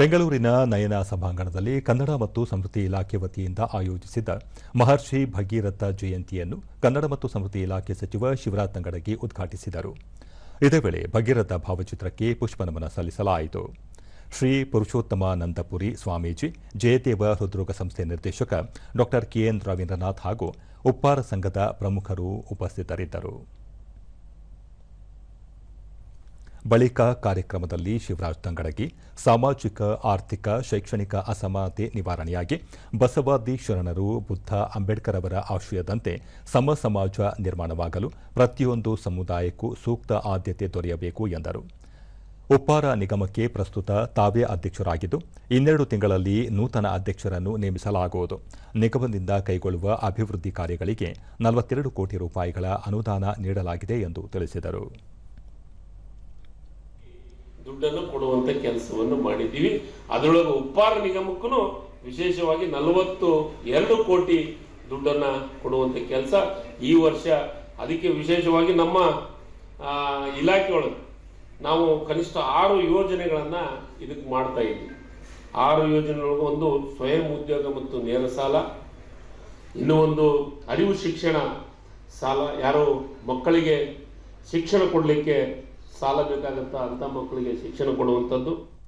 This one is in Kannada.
ಬೆಂಗಳೂರಿನ ನಯನ ಸಭಾಂಗಣದಲ್ಲಿ ಕನ್ನಡ ಮತ್ತು ಸಂಸ್ಕೃತಿ ಇಲಾಖೆ ವತಿಯಿಂದ ಆಯೋಜಿಸಿದ್ದ ಮಹರ್ಷಿ ಭಗೀರಥ ಜಯಂತಿಯನ್ನು ಕನ್ನಡ ಮತ್ತು ಸಂಸ್ಕೃತಿ ಇಲಾಖೆ ಸಚಿವ ಶಿವರಾಜ್ ತಂಗಡಗಿ ಉದ್ಘಾಟಿಸಿದರು. ಇದೇ ವೇಳೆ ಭಗೀರಥ ಭಾವಚಿತ್ರಕ್ಕೆ ಪುಷ್ಪನಮನ ಸಲ್ಲಿಸಲಾಯಿತು. ಶ್ರೀ ಪುರುಷೋತ್ತಮಾನಂದಪುರಿ ಸ್ವಾಮೀಜಿ, ಜಯದೇವ ಹೃದ್ರೋಗ ಸಂಸ್ಥೆ ನಿರ್ದೇಶಕ ಡಾ ಕೆಎನ್ ರವೀಂದ್ರನಾಥ್ ಹಾಗೂ ಉಪ್ಪಾರ ಸಂಘದ ಪ್ರಮುಖರು ಉಪಸ್ಥಿತರಿದ್ದರು. ಬಳಿಕ ಕಾರ್ಯಕ್ರಮದಲ್ಲಿ ಶಿವರಾಜ್ ತಂಗಡಗಿ, ಸಾಮಾಜಿಕ, ಆರ್ಥಿಕ, ಶೈಕ್ಷಣಿಕ ಅಸಮಾನತೆ ನಿವಾರಣೆಯಾಗಿ ಬಸವಾದಿ ಶರಣರು ಬುದ್ಧ ಅಂಬೇಡ್ಕರ್ ಅವರ ಆಶಯದಂತೆ ಸಮ ಸಮಾಜ ನಿರ್ಮಾಣವಾಗಲು ಪ್ರತಿಯೊಂದು ಸಮುದಾಯಕ್ಕೂ ಸೂಕ್ತ ಆದ್ಯತೆ ದೊರೆಯಬೇಕು ಎಂದರು. ಉಪ್ಪಾರ ನಿಗಮಕ್ಕೆ ಪ್ರಸ್ತುತ ತಾವೇ ಅಧ್ಯಕ್ಷರಾಗಿದ್ದು, ಇನ್ನೆರಡು ತಿಂಗಳಲ್ಲಿ ನೂತನ ಅಧ್ಯಕ್ಷರನ್ನು ನೇಮಿಸಲಾಗುವುದು. ನಿಗಮದಿಂದ ಕೈಗೊಳ್ಳುವ ಅಭಿವೃದ್ಧಿ ಕಾರ್ಯಗಳಿಗೆ ನಲವತ್ತೆರಡು ಕೋಟಿ ರೂಪಾಯಿಗಳ ಅನುದಾನ ನೀಡಲಾಗಿದೆ ಎಂದು ತಿಳಿಸಿದರು. ದುಡ್ಡನ್ನು ಕೊಡುವಂತ ಕೆಲಸವನ್ನು ಮಾಡಿದ್ದೀವಿ. ಅದರೊಳಗೆ ಉಪ್ಪಾರ ನಿಗಮಕ್ಕೂ ವಿಶೇಷವಾಗಿ ನಲವತ್ತು ಎರಡು ಕೋಟಿ ದುಡ್ಡನ್ನ ಕೊಡುವಂತ ಕೆಲಸ ಈ ವರ್ಷ. ಅದಕ್ಕೆ ವಿಶೇಷವಾಗಿ ನಮ್ಮ ಇಲಾಖೆಯೊಳಗೆ ನಾವು ಕನಿಷ್ಠ ಆರು ಯೋಜನೆಗಳನ್ನ ಇದಕ್ಕೆ ಮಾಡ್ತಾ ಇದ್ವಿ ಆರು ಯೋಜನೆಯೊಳಗೆ ಒಂದು ಸ್ವಯಂ ಉದ್ಯೋಗ ಮತ್ತು ನೇರ ಸಾಲ, ಇನ್ನು ಒಂದು ಅರಿವು ಶಿಕ್ಷಣ ಸಾಲ. ಯಾರು ಮಕ್ಕಳಿಗೆ ಶಿಕ್ಷಣ ಕೊಡಲಿಕ್ಕೆ ಸಾಲ ಬೇಕಾಗತ್ತ ಅಂತ ಮಕ್ಕಳಿಗೆ ಶಿಕ್ಷಣ ಕೊಡುವಂಥದ್ದು.